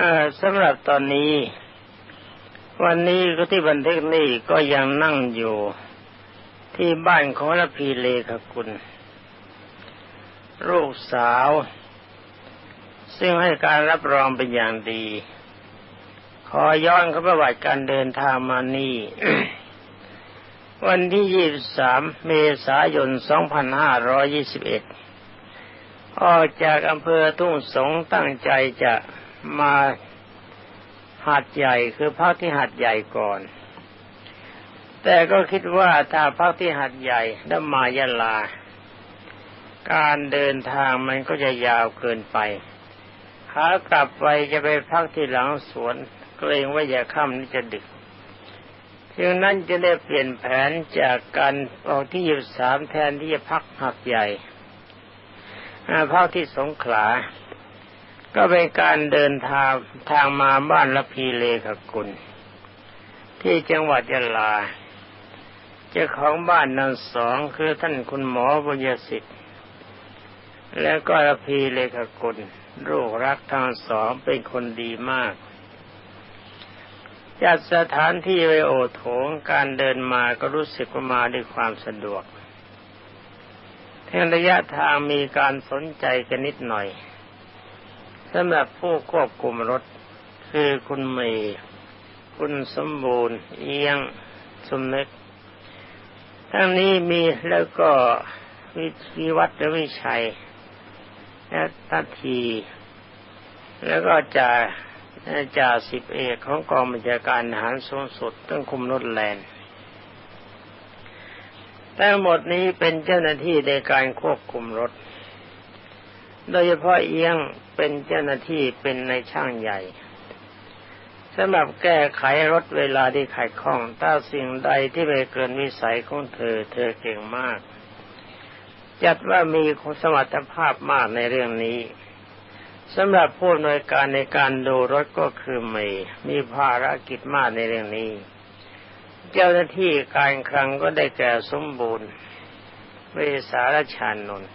เออสำหรับตอนนี้ วันนี้ก็ที่บันทึกนี่ก็ยังนั่งอยู่ ที่บ้านของระพีเลขกุลลูกสาว ซึ่งให้การรับรองเป็นอย่างดี ขอย้อนเข้าประวัติการเดินทางมานี่ วันที่23เมษายน2521ออกจากอำเภอทุ่งสงตั้งใจจะ มาหัดใหญ่คือพักที่หัดใหญ่ก่อน แต่ก็คิดว่าถ้าพักที่หัดใหญ่แล้วมายาลา การเดินทางมันก็จะยาวเกินไปขากลับไปจะไปพักที่หลังสวน เกรงว่าอย่าค่ำนี่จะดึกจึงนั้นจะได้เปลี่ยนแผนจากการออกที่ยู่สามแทนที่จะพักหักใหญ่พักที่สงขลา ก็เป็นการเดินทางทางมาบ้านละพีเลขกุล ที่จังหวัดยะลา เจ้าของบ้านนั้นสองคือท่านคุณหมอบุญสิทธิ์ และก็ละพีเลขกุลลูกรักทั้งสองเป็นคนดีมาก จัดสถานที่ไว้โอโถงการเดินมาก็รู้สึกว่ามาด้วยความสะดวกทั้งระยะทางมีการสนใจกันนิดหน่อย สำหรับผู้ควบคุมรถ คือคุณเมย์คุณสมบูรณ์ เอียงสมนึกทั้งนี้มีแล้วก็วิวัฒน์วิชัยและทัที แล้วก็จะจ่าสิบเอกของกองบัญชาการทหารสูงสุดต้องคุมรถแลนทั้งหมดนี้เป็นเจ้าหน้าที่ในการควบคุมรถ โดยเฉพาะเอียงเป็นเจ้าหน้าที่เป็นในช่างใหญ่สำหรับแก้ไขรถเวลาที่ขัดข้องถ้าสิ่งใดที่ไม่เกินวิสัยของเธอ เธอเก่งมาก จัดว่ามีสมรรถภาพมากในเรื่องนี้สำหรับผู้อำนวยการในการดูรถก็คือเมย์มีภารกิจมากในเรื่องนี้ เจ้าหน้าที่การคลังก็ได้แก่สมบูรณ์เวสารชานนท์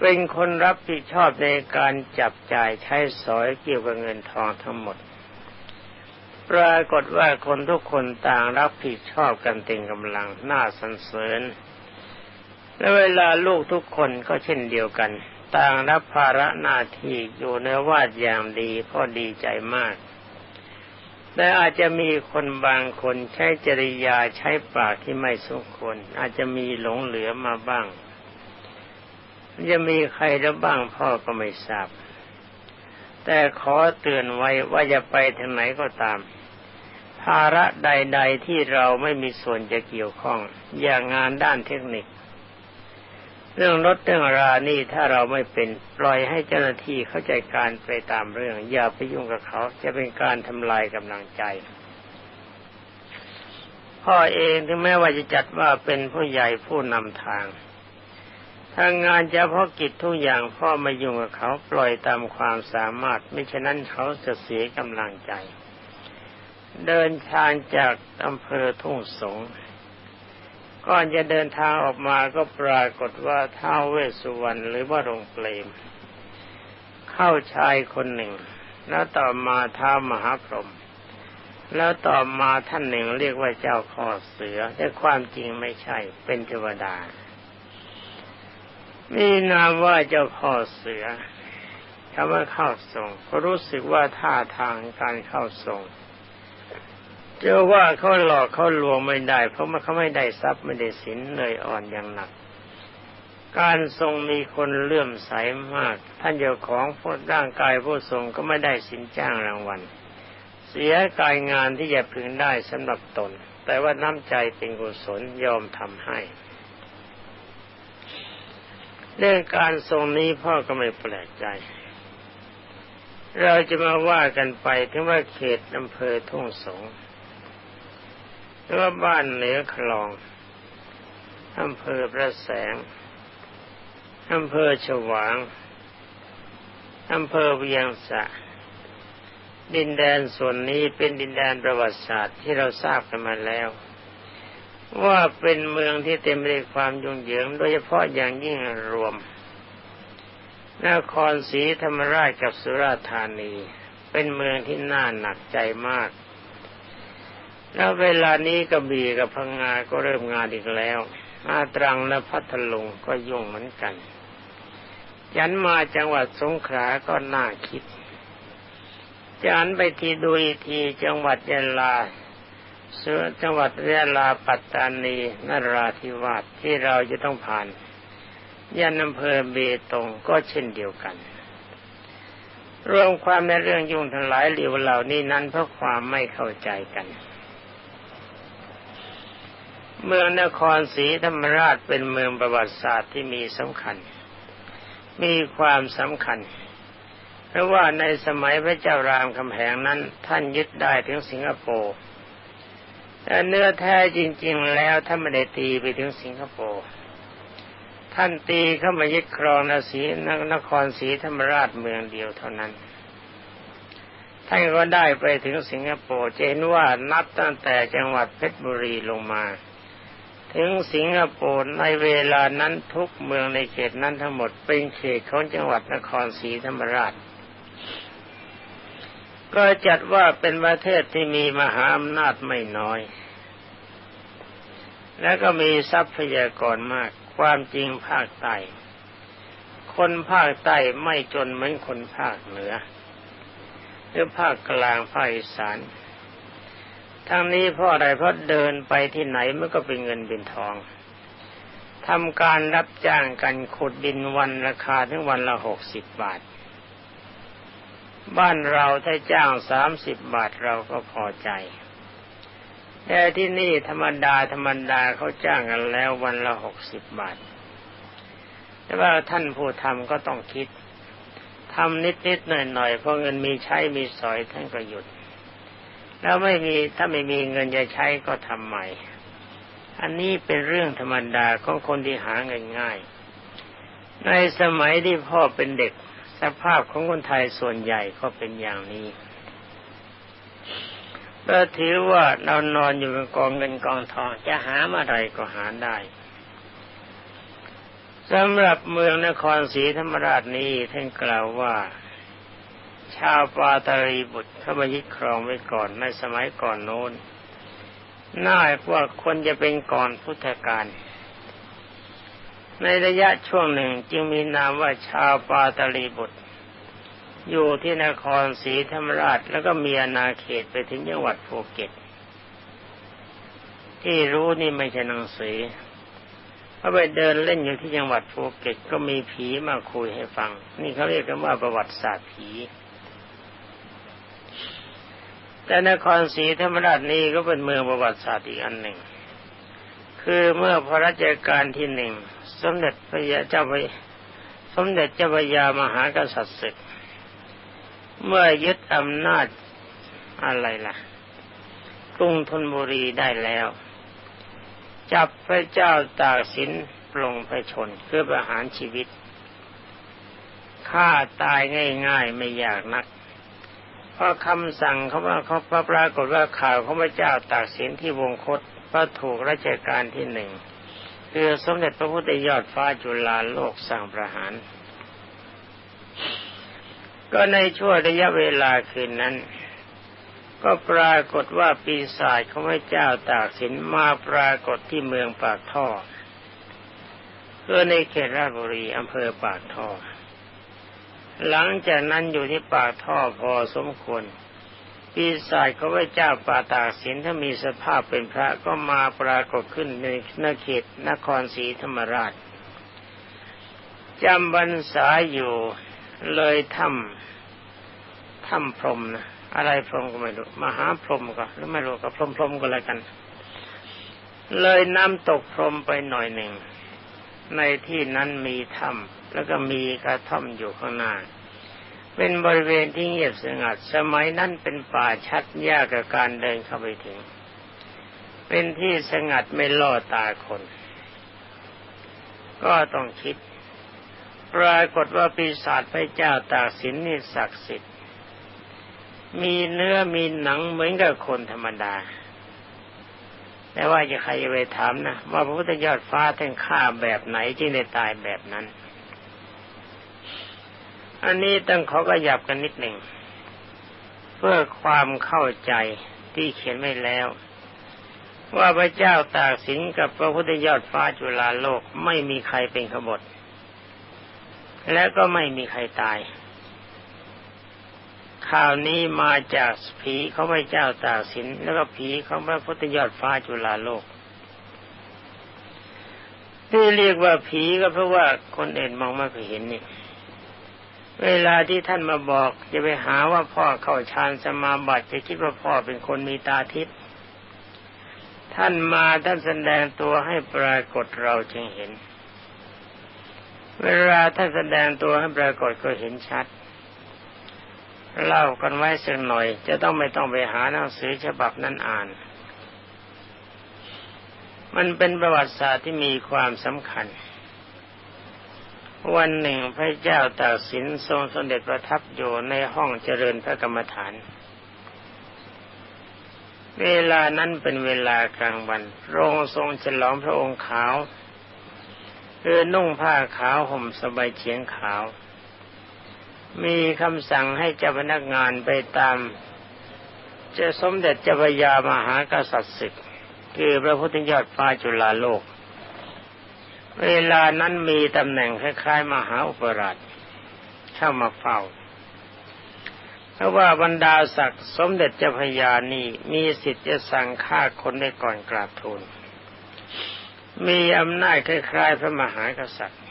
เป็นคนรับผิดชอบในการจับจ่ายใช้สอยเกี่ยวกับเงินทองทั้งหมด ปรากฏว่าคนทุกคนต่างรับผิดชอบกันเต็มกำลังน่าสรรเสริญ และเวลาลูกทุกคนก็เช่นเดียวกัน ต่างรับภาระหน้าที่อยู่ในวาดอย่างดีก็ดีใจมากแต่อาจจะมีคนบางคนใช้จริยาใช้ปากที่ไม่สมควร อาจจะมีหลงเหลือมาบ้าง จะมีใครแล้วบ้างพ่อก็ไม่ทราบ แต่ขอเตือนไว้ว่าจะไปทางไหนก็ตาม ภาระใด ๆที่เราไม่มีส่วนจะเกี่ยวข้อง อย่างงานด้านเทคนิค เรื่องรถเรื่องรานี่ถ้าเราไม่เป็นปล่อยให้เจ้าหน้าที่เข้าใจการไปตามเรื่อง อย่าไปยุ่งกับเขา จะเป็นการทำลายกำลังใจพ่อเองถึงแม้ว่าจะจัดว่าเป็นผู้ใหญ่ผู้นำทาง ทางงานเฉพาะกิจทุกอย่างพ่อไม่ยุ่งกับเขาปล่อยตามความสามารถ ไม่ฉะนั้นเขาจะเสียกำลังใจ เดินทางจากอำเภอทุ่งสงก่อนจะเดินทางออกมาก็ปรากฏว่าท้าวเวสุวรรณหรือว่ารงเปลม เข้าชายคนหนึ่ง แล้วต่อมาท้ามหาพรหมแล้วต่อมาท่านหนึ่งเรียกว่าเจ้าข้อเสือแต่ความจริงไม่ใช่เป็นเทวดา มีนามว่าเจ้าพ่อเสือคำว่าเข้าส่งก็รู้สึกว่าท่าทางการเข้าส่งเจอว่าเขาหลอกเขาลวงไม่ได้ เพราะมันเขาไม่ได้ทรัพย์ไม่ได้สินเลยอ่อนอย่างหนัก การทรงมีคนเลื่อมใสมาก ท่านเจ้าของพร่างกายผู้ทรงก็ไม่ได้สินจ้างรางวัล เสียกายงานที่จะพึงได้สำหรับตน แต่ว่าน้ำใจเป็นกุศลยอมทำให้ เรื่องการทรงนี้พ่อก็ไม่แปลกใจ เราจะมาว่ากันไปถึงว่าเขตอำเภอทุ่งสงหรือว่าบ้านเหนือคลองอำเภอพระแสงอำเภอฉวางอำเภอเวียงสะ ดินแดนส่วนนี้เป็นดินแดนประวัติศาสตร์ที่เราทราบกันมาแล้ว ว่าเป็นเมืองที่เต็มไปด้วยความยุ่งเหยิง โดยเฉพาะอย่างยิ่งรวม นครศรีธรรมราชกับสุราษฎร์ธานี เป็นเมืองที่น่าหนักใจมาก แล้วเวลานี้กระบี่กับพังงาก็เริ่มงานอีกแล้วอาตรังและพัทลุงก็ยุ่งเหมือนกัน ยันมาจังหวัดสงขลาก็น่าคิดจันไปทีดูอีกทีจังหวัดยะลา เสือจังหวัดยะลาปัตตานีนราธิวาสที่เราจะต้องผ่านยันอำเภอเบตงก็เช่นเดียวกัน รวมความในเรื่องยุ่งทั้งหลายเหลียวเหล่านี้นั้นเพราะความไม่เข้าใจกัน เมืองนครศรีธรรมราชเป็นเมืองประวัติศาสตร์ที่มีสำคัญ มีความสำคัญเพราะว่าในสมัยพระเจ้ารามคำแหงนั้น ท่านยึดได้ถึงสิงคโปร์ แต่เนื้อแท้จริง ๆ แล้วท่านไม่ได้ตีไปถึงสิงคโปร์ท่านตีเข้ามายึดครองนศีนครศรีธรรมราชเมืองเดียวเท่านั้น ท่านก็ได้ไปถึงสิงคโปร์เจนว่านับตั้งแต่จังหวัดเพชรบุรีลงมา ถึงสิงคโปร์ในเวลานั้นทุกเมืองในเขตนั้นทั้งหมดเป็นเขตของจังหวัดนครศรีธรรมราช ก็จัดว่าเป็นประเทศที่มีมหาอำนาจไม่น้อย และก็มีทรัพยากรมาก ความจริงภาคใต้ คนภาคใต้ไม่จนเหมือนคนภาคเหนือ หรือภาคกลางภาคอีสานทั้งนี้เพราะอะไรเพราะเดินไปที่ไหนมันก็เป็นเงินเป็นทองทำการรับจ้างกันขุดดินวันราคาถึงวันละหกสิบบาท บ้านเราถ้าจ้างสามสิบบาทเราก็พอใจ แต่ที่นี่ธรรมดาธรรมดาเขาจ้างกันแล้ววันละหกสิบบาท แต่ว่าท่านผู้ทำก็ต้องคิดทำนิดๆหน่อยๆเพราะเงินมีใช้มีสอยท่านก็หยุด แล้วไม่มีถ้าไม่มีเงินจะใช้ก็ทำใหม่ อันนี้เป็นเรื่องธรรมดาของคนที่หาเงินง่าย ในสมัยที่พ่อเป็นเด็ก สภาพของคนไทยส่วนใหญ่ก็เป็นอย่างนี้ก็ถือว่าเรานอนอยู่กับกองเงินกองทองจะหาอะไรก็หาได้สำหรับเมืองนครศรีธรรมราชนี้ท่านกล่าวว่า ชาวปาตรีบุตรเข้ามายึดครองไว้ก่อนในสมัยก่อนโน้นน่าว่าคนจะเป็นก่อนพุทธกาล ในระยะช่วงหนึ่งจึงมีนามว่าชาวปาตลีบุตร อยู่ที่นครศรีธรรมราชแล้วก็มีอาณาเขตไปถึงจังหวัดภูเก็ต ที่รู้นี่ไม่ใช่หนังสือพอไปเดินเล่นอยู่ที่จังหวัดภูเก็ตก็มีผีมาคุยให้ฟัง นี่เขาเรียกกันว่าประวัติศาสตร์ผีแต่นครศรีธรรมราชนี้ก็เป็นเมืองประวัติศาสตร์อีกอันหนึ่ง คือเมื่อพระราชการที่หนึ่งสมเด็จพระยาเจ้าพระสมเด็จเจ้าพระยามหากษัตริย์ศึก เมื่อยึดอำนาจอะไรล่ะ กรุงธนบุรีได้แล้ว จับพระเจ้าตากสินปลงพระชนเพื่อประหารชีวิตฆ่าตายง่ายๆไม่ยากนักเพราะคำสั่งเขาว่าเขาพระปรากฏว่าข่าวของพระเจ้าตากสินที่วงคต ระถูกราชการที่หนึ่งคือสมเด็จพระพุทธยอดฟ้าจุฬาโลกสั่งประหาร ก็ในช่วงระยะเวลาคืนนั้น ก็ปรากฏว่าปีศาจของพระเจ้าตากสินมาปรากฏที่เมืองปากท่อเพื่อในเขตราชบุรีอำเภอปากท่อ หลังจากนั้นอยู่ที่ปากท่อพอสมควร ปีศาจของพระเจ้าป่าตากสินถ้ามีสภาพเป็นพระก็มาปรากฏขึ้นในนเขตนครศรีธรรมราชจำบรรษาอยู่เลยทำทำพรมนะอะไรพรมก็ไม่รู้มหาพรมก็หรือไม่รู้ก็พรมพรมก็แล้วกัน เลยน้ำตกพรมไปหน่อยหนึ่ง ในที่นั้นมีถ้ำแล้วก็มีกระท่อมอยู่ข้างหน้า เป็นบริเวณที่เงียบสงัด สมัยนั้นเป็นป่าชัดยากกับการเดินเข้าไปถึง เป็นที่สงัดไม่ล่อตาคน ก็ต้องคิด ปรากฏว่าปีศาจพระเจ้าตากสินนี่ศักดิ์สิทธิ์ มีเนื้อมีหนังเหมือนกับคนธรรมดา แต่ว่าจะใครจะไปถามนะ ว่าพระพุทธยอดฟ้าท่านฆ่าแบบไหนจึงได้ตายแบบนั้น อันนี้ต้องขอกระยับกันนิดหนึ่ง เพื่อความเข้าใจที่เขียนไว้แล้ว ว่าพระเจ้าตากสินกับพระพุทธยอดฟ้าจุฬาโลกไม่มีใครเป็นขบฏและก็ไม่มีใครตาย ข่าวนี้มาจากผีเขาพระเจ้าตากสินแล้วก็ผีของพระพุทธยอดฟ้าจุฬาโลกที่เรียกว่าผีก็เพราะว่าคนเอื่นมองไม่เคยเห็นนี่ เวลาที่ท่านมาบอกจะไปหาว่าพ่อเข้าฌานสมาบัติจะคิดว่าพ่อเป็นคนมีตาทิพย์ท่านมาท่านแสดงตัวให้ปรากฏเราจึงเห็น เวลาท่านแสดงตัวให้ปรากฏก็เห็นชัด เล่ากันไว้สักหน่อย จะต้องไม่ต้องไปหาหนังสือฉบับนั้นอ่าน มันเป็นประวัติศาสตร์ที่มีความสำคัญ วันหนึ่งพระเจ้าตากสินทรงสมเด็จประทับอยู่ในห้องเจริญพระกรรมฐาน เวลานั้นเป็นเวลากลางวันโรงทรงฉลองพระองค์ขาวคือนุ่งผ้าขาวห่มสบายเฉียงขาว มีคำสั่งให้เจ้าพนักงานไปตามจ้าสมเด็จเจ้าพยามหากษัตริย์ศึก คือพระพุทธยอดฟ้าจุฬาโลก เวลานั้นมีตำแหน่งคล้ายๆ มหาอุปราชเข้ามาเฝ้า เพราะว่าบรรดาศักดิ์สมเด็จเจ้าพยานี่มีสิทธิ์จะสั่งฆ่าคนได้ก่อนกราบทูล มีอำนาจคล้ายๆ พระมหากษัตริย์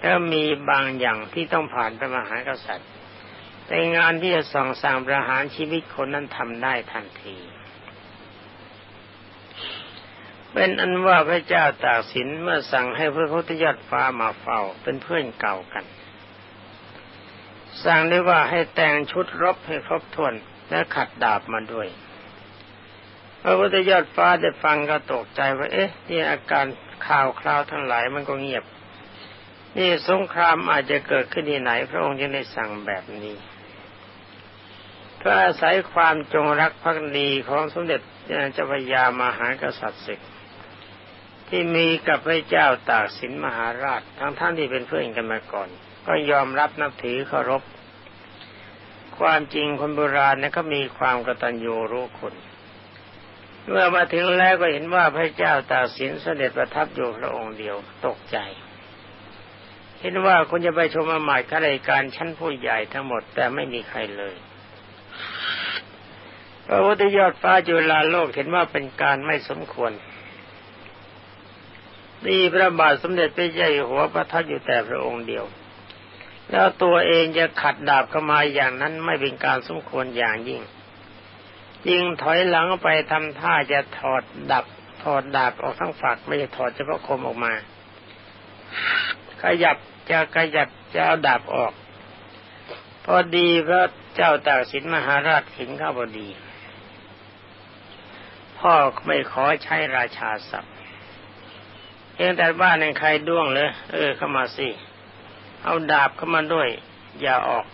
แล้วมีบางอย่างที่ต้องผ่านพระมหากษัตริย์ แต่งานที่จะส่องสั่งประหารชีวิตคนนั้นทำได้ทันที เป็นอันว่าพระเจ้าตากสินเมื่อสั่งให้พระพุทธยอดฟ้ามาเฝ้าเป็นเพื่อนเก่ากัน สั่งได้ว่าให้แต่งชุดรบให้ครบถ้วนและขัดดาบมาด้วย พระพุทธยอดฟ้าได้ฟังก็ตกใจว่าเอ๊ะนี่อาการข่าวคราวทั้งหลายมันก็เงียบ นี่สงครามอาจจะเกิดขึ้นที่ไหน พระองค์ยังได้สั่งแบบนี้เพื่ออาศัยความจงรักภักดีของสมเด็จเจ้าพระยามหากษัตริย์ศึก ที่มีกับพระเจ้าตากสินมหาราช ทั้งท่านที่เป็นเพื่อนกันมาก่อน ก็ยอมรับนับถือเคารพ ความจริงคนโบราณเนี่ยก็มีความกตัญญูรู้คุณเมื่อมาถึงแล้วก็เห็นว่าพระเจ้าตากสินเสด็จประทับอยู่พระองค์เดียวตกใจ เห็นว่าคนจะไปชมอามาตย์ข้าราชการชั้นผู้ใหญ่ทั้งหมดแต่ไม่มีใครเลยพระพุทธยอดฟ้าจุฬาโลกเห็นว่าเป็นการไม่สมควร นี่พระบาทสมเด็จพระเจ้าอยู่หัวประทับอยู่แต่พระองค์เดียว แล้วตัวเองจะขัดดาบเข้ามาอย่างนั้นไม่เป็นการสมควรอย่างยิ่งยิงถอยหลังไปทำท่าจะถอดดับถอดดาบออกทั้งฝักไม่ใช่ถอดเฉพาะคมออกมา ขยับจะขยับจะเอาดาบออก พอดีพระเจ้าตากสินมหาราชเห็นข้าพอดี พ่อไม่ขอใช้ราชาศัพท์ เพียงแต่บ้านในใครด้วงเลยเออเข้ามาสิ เอาดาบเข้ามาด้วย อย่าออก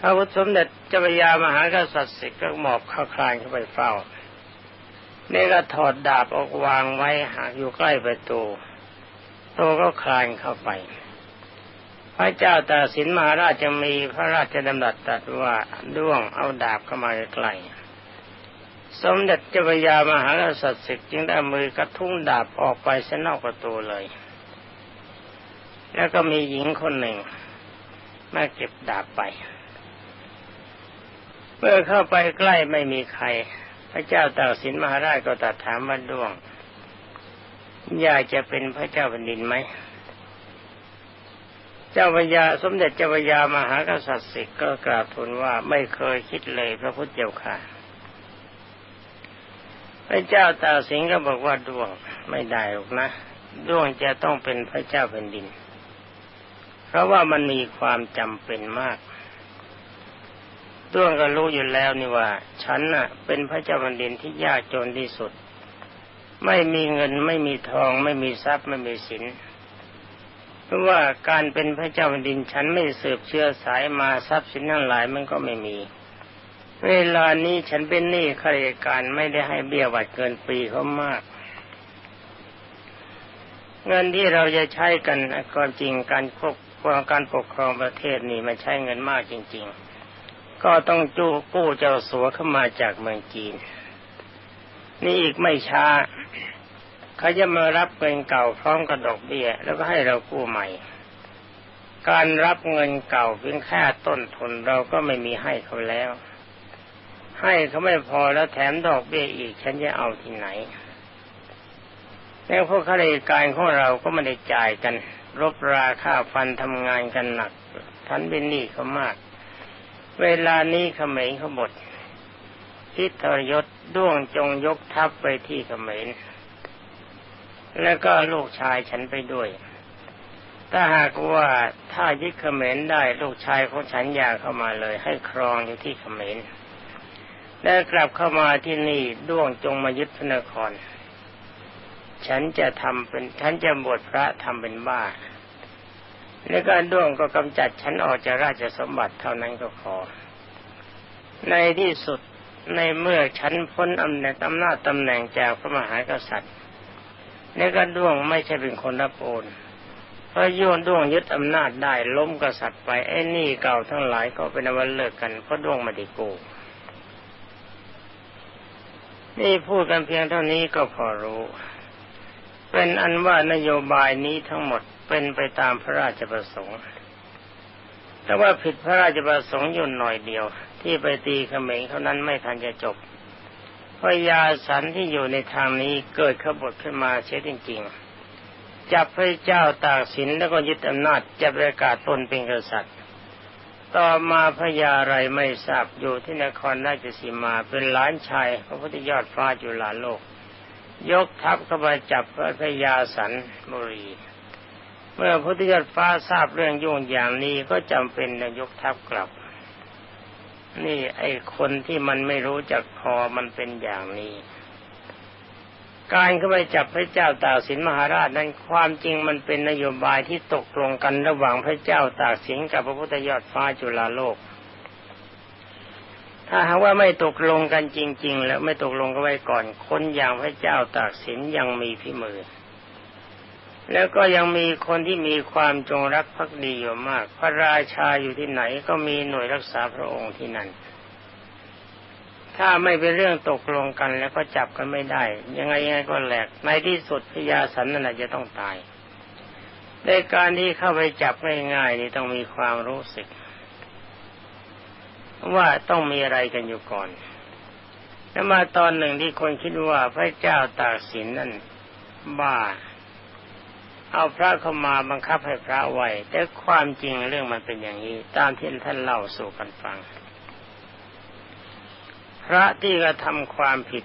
พระพุทธสมเด็จเจ้าพยามหากษัตริย์สิก็หมอบเข้าคลานเข้าไปเฝ้านี่ก็ถอดดาบออกวางไว้หากอยู่ใกล้ประตูโตก็คลานเข้าไป พระเจ้าตาสินมหาราชจะมีพระราชดำรัสตัดว่าด้วงเอาดาบเข้ามาใกล้ สมเด็จเจ้าพยามหากษัตริย์ศึกจึงได้มือกระทุ้งดาบออกไปเสนอกประตูเลย แล้วก็มีหญิงคนหนึ่ง มาเก็บดาบไป เมื่อเข้าไปใกล้ไม่มีใคร พระเจ้าตากสินมหาราชก็ตัดถามว่าด้วง อยากจะเป็นพระเจ้าแผ่นดินไหม เจ้าพญาสมเด็จเจ้าพญามหากษัตริย์สิกก็กราบทูลว่าไม่เคยคิดเลยพระพุทธเจ้าค่ะ พระเจ้าตากสินก็บอกว่าดวงไม่ได้หรอกนะดวงจะต้องเป็นพระเจ้าแผ่นดิน เพราะว่ามันมีความจำเป็นมากต้วงก็รู้อยู่แล้วนี่ว่า ฉันน่ะ เป็นพระเจ้าแผ่นดินที่ยากจนที่สุด ไม่มีเงินไม่มีทอง ไม่มีทรัพย์ไม่มีสินเพราะว่าการเป็นพระเจ้าแผ่นดินฉันไม่สืบเชื้อสายมาทรัพย์สินทั้งหลายมันก็ไม่มี เวลานี้ฉันเป็นหนี้ข้าราชการไม่ได้ให้เบี้ยวัดเกินปีเขามาก เงินที่เราจะใช้กันก่อนจริงการควบคุมการปกครองประเทศนี่มันใช้เงินมากจริง ๆ ก็ต้องจู้กู้เจ้าสัวเข้ามาจากเมืองจีน นี่อีกไม่ช้าเขาจะมารับเงินเก่าพร้อมกับดอกเบี้ย แล้วก็ให้เรากู้ใหม่ การรับเงินเก่าเพียงแค่ต้นทุนเราก็ไม่มีให้เขาแล้ว ให้เขาไม่พอแล้วแถมดอกเบี้ยอีก ฉันจะเอาที่ไหนแล้วพวกข้าราชการของเราก็ไม่ได้จ่ายกัน รบราค่าฟันทำงานกันหนักทันเป็นหนี้เขามาก เวลานี้เขมรเขาหมดพิทรยศด้วงจงยกทัพไปที่เขมรแล้วก็ลูกชายฉันไปด้วย ถ้าหากว่าถ้ายึดเขมรได้ลูกชายของฉันอยากเข้ามาเลย ให้ครองอยู่ที่เขมร แล้กลับเข้ามาที่นี่ด้วงจงมายึดพระนคร ฉันจะทำเป็นฉันจะบวชพระทำเป็นบ้า แล้วก็ด้วงก็กำจัดฉันออกจากราชสมบัติเท่านั้นก็พอในที่สุดในเมื่อฉันพ้นอำนาจอำนาจตำแหน่งจากพระมหากษัตริย์นี่ก็ด้วงไม่ใช่เป็นคนรับโอนเพราะโยนด้วงยึดอำนาจได้ล้มกษัตริย์ไปไอ้นี่เก่าทั้งหลายก็เป็นวันเลิกกันเพราะด้วงมาดีโก นี่พูดกันเพียงเท่านี้ก็พอรู้ เป็นอันว่านโยบายนี้ทั้งหมดเป็นไปตามพระราชประสงค์ แต่ว่าผิดพระราชประสงค์อยู่หน่อยเดียว ที่ไปตีเขมรเท่านั้นไม่ทันจะจบพยาสันที่อยู่ในทางนี้เกิดขบฏขึ้นมาเสียจริงๆจับพระเจ้าตากสินแล้วก็ยึดอำนาจจะประกาศตนเป็นกษัตริย์ ต่อมาพญาไรไม่ทราบอยู่ที่นครราชสีมาเป็นหลานชายพระพุทธยอดฟ้าจุฬาโลก ยกทัพเข้าไปจับพระพญาสันบุรี เมื่อพระพุทธยอดฟ้าทราบเรื่องยุ่งอย่างนี้ก็จำเป็นจะยกทัพกลับ นี่ไอ้คนที่มันไม่รู้จักพอมันเป็นอย่างนี้ การเข้าไปจับพระเจ้าตากสินมหาราชนั้นความจริงมันเป็นนโยบายที่ตกลงกันระหว่างพระเจ้าตากสินกับพระพุทธยอดฟ้าจุฬาโลก ถ้าหากว่าไม่ตกลงกันจริง ๆ แล้วไม่ตกลงกันไว้ก่อน คนอย่างพระเจ้าตากสินยังมีพิมือ แล้วก็ยังมีคนที่มีความจงรักภักดีอยู่มาก พระราชาอยู่ที่ไหนก็มีหน่วยรักษาพระองค์ที่นั่น ถ้าไม่เป็นเรื่องตกลงกันแล้วก็จับกันไม่ได้ ยังไงยังไงก็แหลกในที่สุดพญาสันนั่นจะต้องตายในการที่เข้าไปจับง่ายๆนี่ต้องมีความรู้สึก ว่าต้องมีอะไรกันอยู่ก่อนแล้วมาตอนหนึ่งที่คนคิดว่าพระเจ้าตากสินนั่นบ้า เอาพระเข้ามาบังคับให้พระไว้แต่ความจริงเรื่องมันเป็นอย่างนี้ ตามที่ท่านเล่าสู่กันฟัง พระที่กระทำความผิด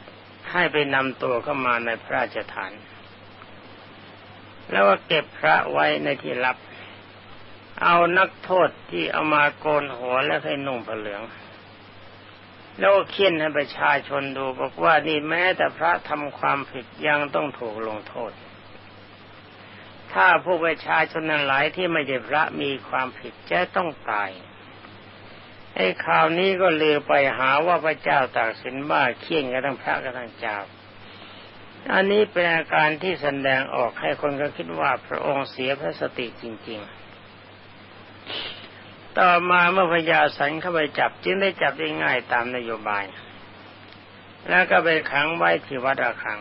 ให้ไปนำตัวเข้ามาในพระราชฐาน แล้วก็เก็บพระไว้ในที่ลับ เอานักโทษที่เอามาโกนหัวแล้วให้นุ่งผ้าเหลือง แล้วก็เคี่ยนให้ประชาชนดูบอกว่านี่แม้แต่พระทำความผิดยังต้องถูกลงโทษ ถ้าผู้ประชาชนนั้นหลายที่ไม่ได้พระมีความผิดจะต้องตาย ไอ้ข่าวนี้ก็เลยไปหาว่าพระเจ้าตากสินบ้าเคี่ยงกันทั้งพระกันทั้งเจ้า อันนี้เป็นอาการที่แสดงออกให้คนก็คิดว่าพระองค์เสียพระสติจริง ๆ ต่อมาเมื่อพญาสันเข้าไปจับจึงได้จับได้ง่ายตามนโยบาย แล้วก็ไปขังไว้ที่วัดระฆัง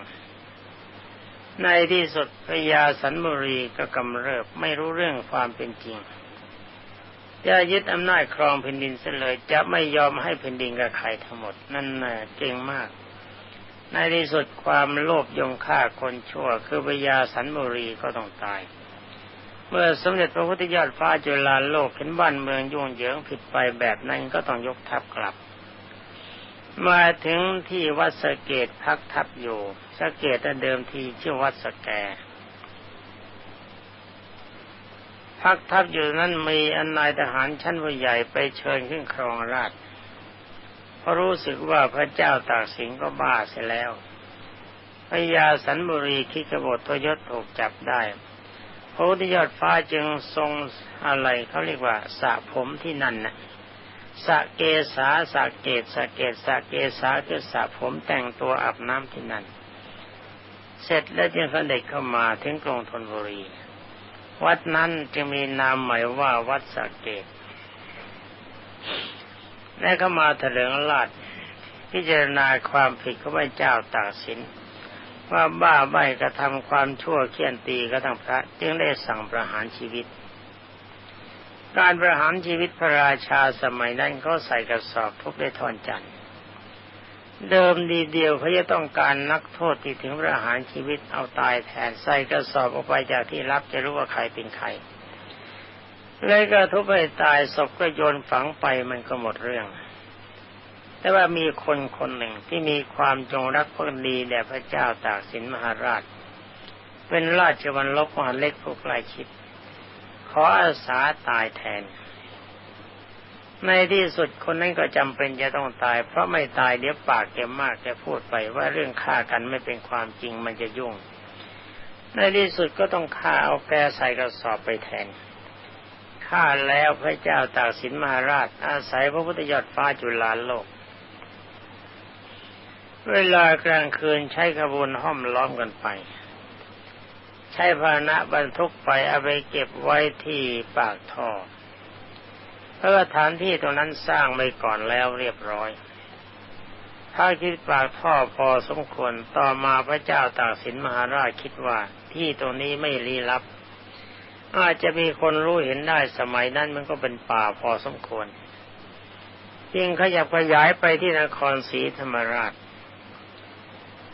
ในที่สุดพญาสันบุรีก็กำเริบไม่รู้เรื่องความเป็นจริง จะยึดอำนาจครองแผ่นดินเสียเลย จะไม่ยอมให้แผ่นดินกับใครทั้งหมด นั่นน่ะเก่งมาก ในที่สุดความโลภยงฆ่าคนชั่ว คือพญาสันบุรีก็ต้องตาย เมื่อสมเด็จพระพุทธยอดฟ้าจุฬาโลกเห็นบ้านเมืองยุ่งเหยิงผิดไปแบบนั้นก็ต้องยกทัพกลับ มาถึงที่วัดสเกตพักทัพอยู่สเกตเดิมทีชื่อวัดสแก พักทัพอยู่นั้นมีอันนายทหารชั้นผู้ใหญ่ไปเชิญขึ้นครองราชเพราะรู้สึกว่าพระเจ้าตากสินก็บ้าเสียแล้วพญาสันบุรีคิกบฏทยศถูกจับได้พระพุทธยอดฟ้าจึงทรงอะไรเขาเรียกว่าสระผมที่นั่นนะสะเกสาสะเกตสะเกตสะเกสาคือสระผมแต่งตัวอาบน้ำที่นั่น เสร็จแล้วจึงเสด็จเข้ามาถึงกรุงธนบุรี วัดนั้นจึงมีนามหมายว่าวัดสะเกตและเข้ามาเถลิงราชพิจารณาความผิดของพระเจ้าตากสิน ว่าบ้าใบกระทำความชั่วเคี่ยนตีก็ทั้งพระ จึงได้สั่งประหารชีวิต การประหารชีวิตพระราชาสมัยนั้นก็ใส่กระสอบทุบด้วยทอนจันทร์ เดิมดีเดียวเขาจะต้องการนักโทษที่ถึงประหารชีวิตเอาตายแทนใส่กระสอบออกไปจากที่รับจะรู้ว่าใครเป็นใครเลยก็ทุบให้ตายศพก็โยนฝังไปมันก็หมดเรื่อง แต่ว่ามีคนคนหนึ่งที่มีความจงรักภักดีแด่พระเจ้าตากสินมหาราช เป็นราชวันลบมหาเล็กผู้ใกล้ชิดขออาสาตายแทน ในที่สุดคนนั้นก็จำเป็นจะต้องตาย เพราะไม่ตายเดี๋ยวปากแกมากแกพูดไปว่าเรื่องฆ่ากันไม่เป็นความจริงมันจะยุ่ง ในที่สุดก็ต้องฆ่าเอาแกใส่กระสอบไปแทนฆ่าแล้วพระเจ้าตากสินมหาราช อาศัยพระพุทธยอดฟ้าจุฬาโลก เวลากลางคืนใช้ขบวนห้อมล้อมกันไป ใช้พาหนะบรรทุกไปเอาไปเก็บไว้ที่ปากท่อ เพราะฐานที่ตรงนั้นสร้างไว้ก่อนแล้วเรียบร้อยถ้าคิดปากท่อพอสมควรต่อมาพระเจ้าตากสินมหาราชคิดว่าที่ตรงนี้ไม่ลี้ลับ อาจจะมีคนรู้เห็นได้สมัยนั้นมันก็เป็นป่าพอสมควรจึงขยับขยายไปที่นครศรีธรรมราช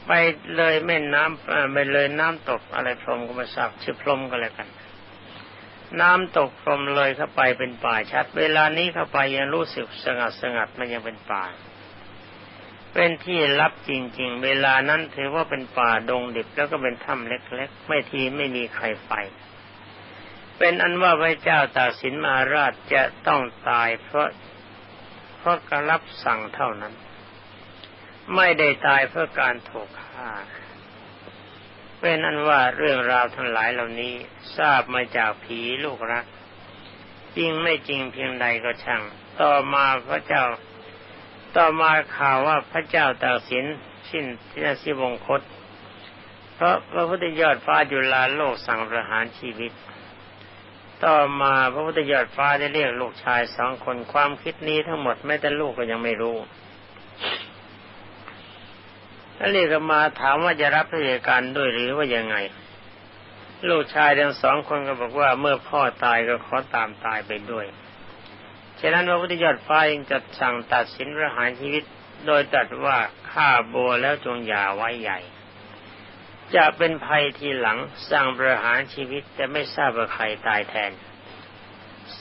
ไปเลยแม่น้ำไปเลยน้ำตกอะไรพรมก็มาสับชื่อพรมก็แล้วกัน น้ำตกพรมเลยเข้าไปเป็นป่าชัด เวลานี้เข้าไปยังรู้สึกสงัดสงัดมันยังเป็นป่า เป็นที่ลับจริง ๆ เวลานั้นถือว่าเป็นป่าดงดิบแล้วก็เป็นถ้ำเล็กๆ ไม่ทีไม่มีใครไป เป็นอันว่าพระเจ้าตากสินมาราชจะต้องตายเพราะเพราะการรับสั่งเท่านั้น ไม่ได้ตายเพื่อการถูกฆ่า เป็นอันว่าเรื่องราวทั้งหลายเหล่านี้ทราบมาจากผีลูกรัก จริงไม่จริงเพียงใดก็ช่าง ต่อมาพระเจ้า ต่อมาข่าวว่าพระเจ้าตากสินสิ้นที่สิวงคต เพราะพระพุทธยอดฟ้าจุฬาโลกสั่งประหารชีวิต ต่อมาพระพุทธยอดฟ้าได้เรียกลูกชายสองคนความคิดนี้ทั้งหมดแม้แต่ลูกก็ยังไม่รู้ แล้วเรียกมาถามว่าจะรับราชการด้วยหรือว่ายังไง ลูกชายทั้งสองคนก็บอกว่าเมื่อพ่อตายก็ขอตามตายไปด้วย ฉะนั้นพระพุทธยอดฟ้ายังจัดสั่งตัดสินประหารชีวิต โดยตัดว่าฆ่าโบแล้วจงอย่าไว้ใหญ่ จะเป็นภัยทีหลังสั่งประหารชีวิตแต่ไม่ทราบว่าใครตายแทน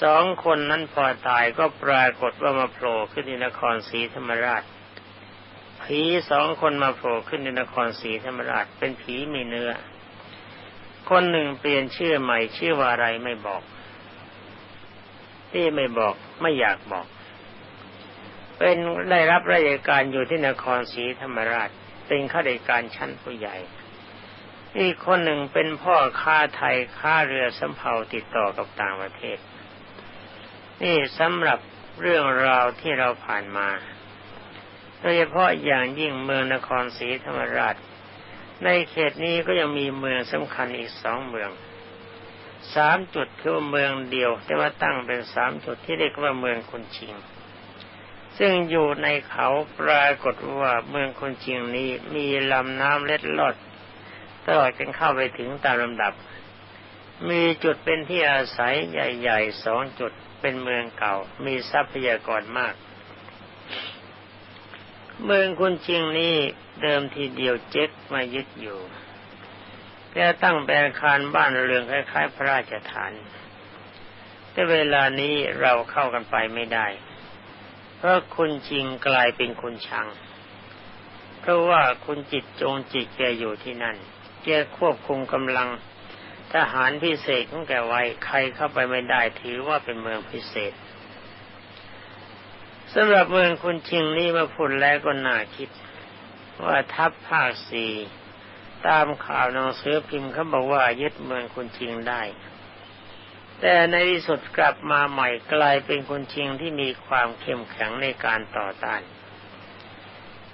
สองคนนั้นพอตายก็ปรากฏว่ามาโผล่ขึ้นในนครศรีธรรมราช ผีสองคนมาโผล่ขึ้นในนครศรีธรรมราชเป็นผีมีเนื้อ คนหนึ่งเปลี่ยนชื่อใหม่ชื่อว่าอะไรไม่บอก ที่ไม่บอกไม่อยากบอก เป็นได้รับราชการอยู่ที่นครศรีธรรมราช เป็นข้าราชการชั้นผู้ใหญ่ อีกคนหนึ่งเป็นพ่อค้าไทยค้าเรือสำเภาติดต่อกับต่างประเทศ นี่สำหรับเรื่องราวที่เราผ่านมา ดยเฉพาะอย่างยิ่งเมืองนครศรีธรรมราช ในเขตนี้ก็ยังมีเมืองสำคัญอีกสองเมืองสามจุดคือเมืองเดียว แต่ว่าตั้งเป็นสามจุดที่เรียกว่าเมืองคนชิง ซึ่งอยู่ในเขาปรากฏว่าเมืองคนชิงนี้มีลำน้ำเล็ดลอดตลอดจนเข้าไปถึงตามลำดับ มีจุดเป็นที่อาศัยใหญ่ๆสองจุดเป็นเมืองเก่า มีทรัพยากรมาก เมืองคุณชิงนี้เดิมทีเดียวเจ๊กมายึดอยู่แกตั้งเป็นอาคารบ้านเรือนคล้ายๆ พระราชฐาน แต่เวลานี้เราเข้ากันไปไม่ได้ เพราะคุณชิงกลายเป็นคุณชัง เพราะว่าคุณจิตจงจิตแกอยู่ที่นั่น แกควบคุมกำลังทหารพิเศษของแกไว้ ใครเข้าไปไม่ได้ถือว่าเป็นเมืองพิเศษ สำหรับเมืองคุณชิงนี่มาพูดแล้วก็น่าคิด ว่าทัพภาคสี่ตามข่าวหนังสือพิมพ์เขาบอกว่ายึดเมืองคุณชิงได้ แต่ในที่สุดกลับมาใหม่กลายเป็นคุนชิงที่มีความเข้มแข็งในการต่อต้าน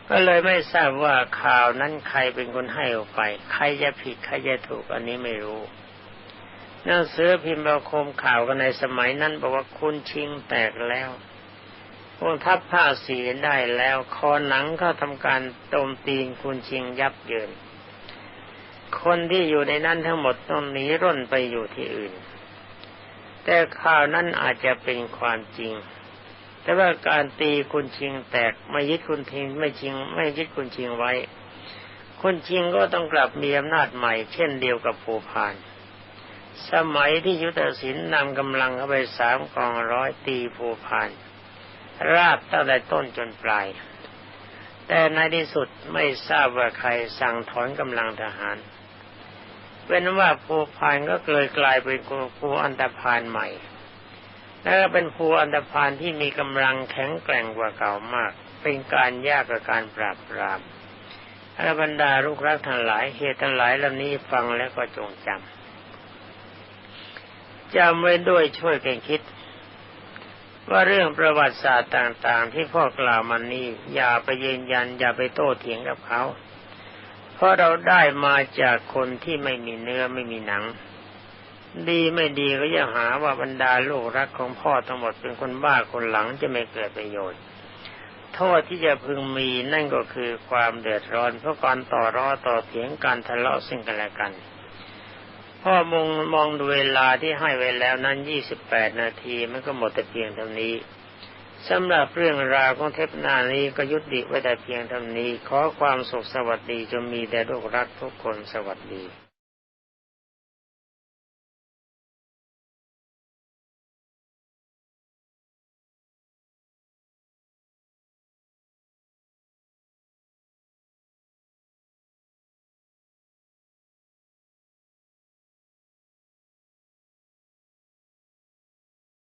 ก็เลยไม่ทราบว่าข่าวนั้นใครเป็นคนให้ออกไป ใครจะผิดใครจะถูกอันนี้ไม่รู้หนังสือพิมพ์ประคมข่าวกันในสมัยนั้นบอกว่าคุณชิงแตกแล้ว องทัพผ้าสีได้แล้วคอหนังก็ทำการโจมตีนคุณชิงยับเยิน คนที่อยู่ในนั้นทั้งหมดต้องหนีร่นไปอยู่ที่อื่น แต่ข่าวนั้นอาจจะเป็นความจริง แต่ว่าการตีคุณชิงแตกไม่ยึดคุณทิงไม่ชิง ไม่ยึดคุณชิงไว้ คุณชิงก็ต้องกลับมีอำนาจใหม่ เช่นเดียวกับภูพานสมัยที่ยุทธศิลป์นำกำลังเข้าไปสามกองร้อยตีภูพาน ราบตั้งแต่ต้นจนปลาย แต่ในที่สุดไม่ทราบว่าใครสั่งถอนกำลังทหาร เป็นว่าภูพานก็เกิดกลายเป็นภูอันตพานใหม่ และเป็นภูอันตพานที่มีกำลังแข็งแกร่งกว่าเก่ามาก เป็นการยากกับการปราบปรามอรบรรดาลูกรักทั้งหลายเหตุทั้งหลายเหล่านี้ฟังแล้วก็จงจำจำไว้ด้วยช่วยกันคิด ว่าเรื่องประวัติศาสตร์ต่างๆ ที่พ่อกล่าวมานี้ อย่าไปยืนยัน อย่าไปโต้เถียงกับเขา เพราะเราได้มาจากคนที่ไม่มีเนื้อไม่มีหนัง ดีไม่ดีก็ยังหาว่าบรรดาลูกรักของพ่อทั้งหมดเป็นคนบ้าคนหลังจะไม่เกิดประโยชน์ โทษที่จะพึงมีนั่นก็คือความเดือดร้อนเพราะการต่อร้อต่อเถียงการทะเลาะซึ่งกันและกัน พ่อมองมองดูเวลาที่ให้ไว้แล้วนั้นยี่สิบแปดนาทีมันก็หมดแต่เพียงเท่านี้สำหรับเรื่องราวของเทปหน้านี้ก็ยุติไว้แต่เพียงเท่านี้ ขอความสุขสวัสดีจงมีแด่ลูกรักทุกคนสวัสดี